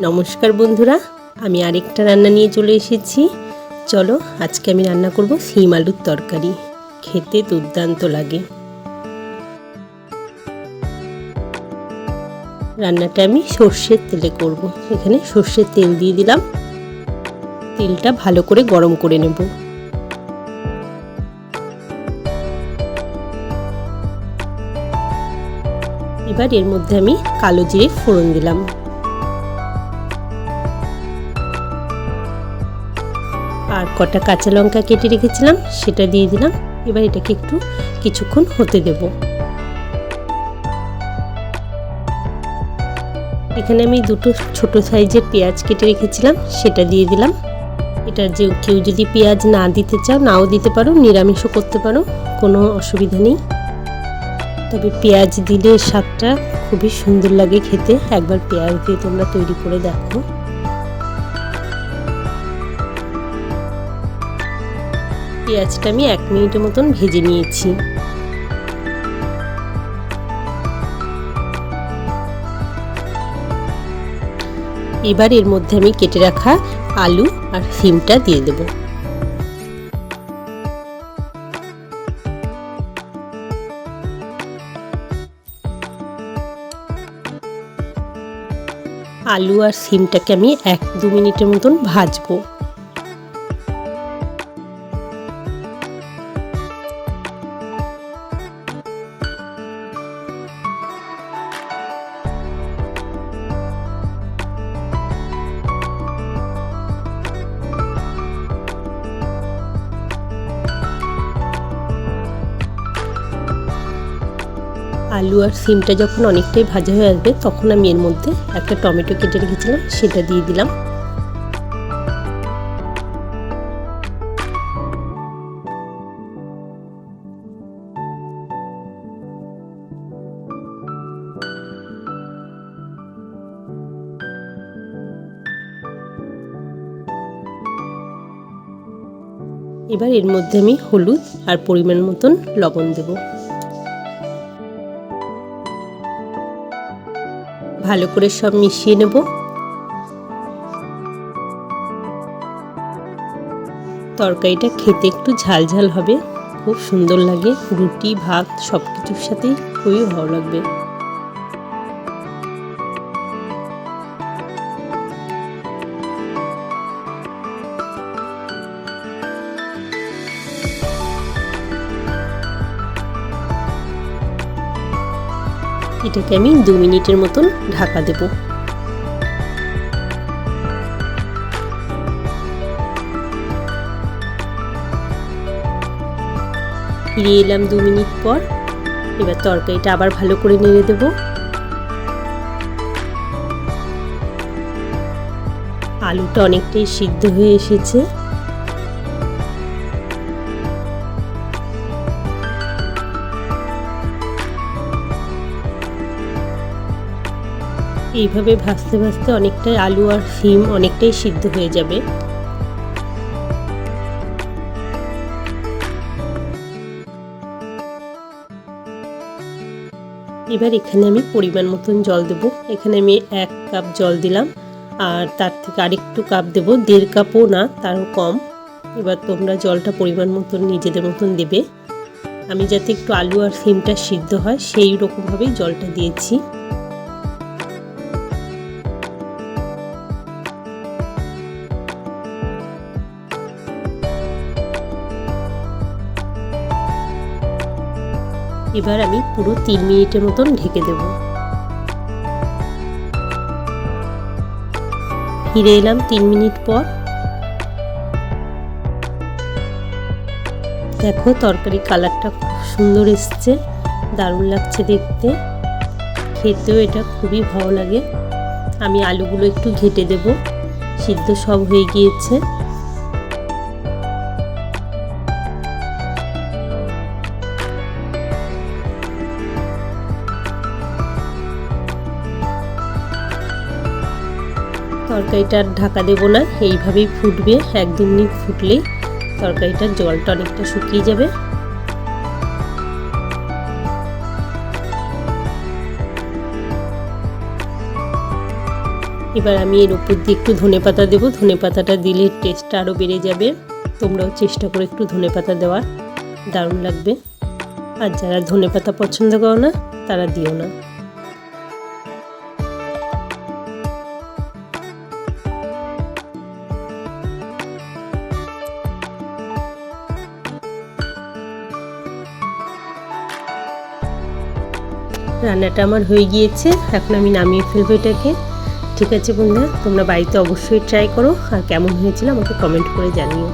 নমস্কার বন্ধুরা, আমি আরেকটা রান্না নিয়ে চলে এসেছি। চলো আজকে আমি রান্না করব শিম আলুর তরকারি। খেতে দুর্দান্ত লাগে। রান্নাটা আমি সর্ষের তেলে করব। এখানে সর্ষের তেল দিয়ে দিলাম। তেলটা ভালো করে গরম করে নেব। এবার এর মধ্যে আমি কালো জিরে ফোড়ন দিলাম। আর কটা কাঁচা লঙ্কা কেটে রেখেছিলাম, সেটা দিয়ে দিলাম। এবার এটাকে একটু কিছুক্ষণ হতে দেব। এখানে আমি দুটো ছোট সাইজের পেঁয়াজ কেটে রেখেছিলাম, সেটা দিয়ে দিলাম। এটা যে কেউ যদি পেঁয়াজ না দিতে চাও, নাও দিতে পারো, নিরামিষও করতে পারো, কোনো অসুবিধা নেই। তবে পেঁয়াজ দিলে স্বাদটা খুবই সুন্দর লাগে খেতে। একবার পেঁয়াজ দিয়ে তোমরা তৈরি করে দেখো। পেঁয়াজটা আমি এক মিনিটের মতন ভেজে নিয়েছি। এবার এর মধ্যে আমি কেটে রাখা আলু আর সিমটা দিয়ে দেব। আলু আর সিমটাকে আমি এক দু মিনিটের মতন ভাজবো। আলু আর সিমটা যখন অনেকটাই ভাজা হয়ে আসবে, তখন আমি এর মধ্যে একটা টমেটো কেটে রেখেছিলাম, সেটা দিয়ে দিলাম। এবার এর মধ্যে আমি হলুদ আর পরিমাণ মতন লবণ দেবো। ভালো করে সব মিশিয়ে নেব। তরকারিটা খেতে একটু ঝাল ঝাল হবে। খুব সুন্দর লাগে। রুটি, ভাত সব কিছুর সাথেই খুবই ভালো লাগবে। এটাকে আমি দু মিনিটের মতন ঢাকা দেব। ফিরে এলাম দু মিনিট পর। এবার তরকারিটা আবার ভালো করে নেড়ে দেব। আলুটা অনেকটাই সিদ্ধ হয়ে এসেছে। এইভাবে ভাজতে ভাজতে অনেকটাই আলু আর সিম অনেকটাই সিদ্ধ হয়ে যাবে। এবার এখানে আমি পরিমাণ মতন জল দেব। এখানে আমি এক কাপ জল দিলাম, আর তার থেকে আরেকটু কাপ দেব। দেড় কাপও না, তারও কম। এবার তোমরা জলটা পরিমাণ মতন নিজেদের মতন দেবে। আমি যাতে একটু আলু আর সিমটা সিদ্ধ হয়, সেই রকমভাবেই জলটা দিয়েছি। এবার আমি পুরো তিন মিনিটের মতন ঢেকে দেব। ফিরে এলাম তিন মিনিট পর। দেখো তরকারি কালারটা খুব সুন্দর এসছে, দারুণ লাগছে দেখতে। খেতেও এটা খুবই ভালো লাগে। আমি আলুগুলো একটু ঘেটে দেব, সিদ্ধ সব হয়ে গিয়েছে। তরকারিটা আর ঢাকা দেবো না, এইভাবেই ফুটবে এক দু মিনিট ফুটলেই তরকারিটার জলটা অনেকটা শুকিয়ে যাবে। এবার আমি এর উপর দিয়ে একটু ধনে পাতা দেবো, ধনে পাতাটা দিলে টেস্টটা আরও বেড়ে যাবে। তোমরাও চেষ্টা করে একটু ধনে পাতা দেওয়ার, দারুণ লাগবে। আর যারা ধনে পাতা পছন্দ করো না, তারা দিও না। রান্নাটা আমার হয়ে গিয়েছে, এখন আমি নামিয়ে ফেলব এটাকে। ঠিক আছে বন্ধুরা, তোমরা বাড়িতে অবশ্যই ট্রাই করো, আর কেমন হয়েছিল আমাকে কমেন্ট করে জানিও।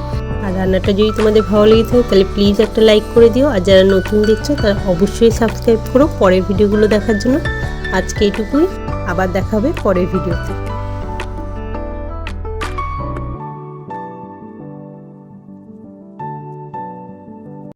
আর রান্নাটা যদি তোমাদের ভালো লেগে থাকে, তাহলে প্লিজ একটা লাইক করে দিও। আর যারা নতুন দেখছ, তারা অবশ্যই সাবস্ক্রাইব করো পরের ভিডিওগুলো দেখার জন্য। আজকে এটুকুই আবার দেখাবে পরের ভিডিওতে।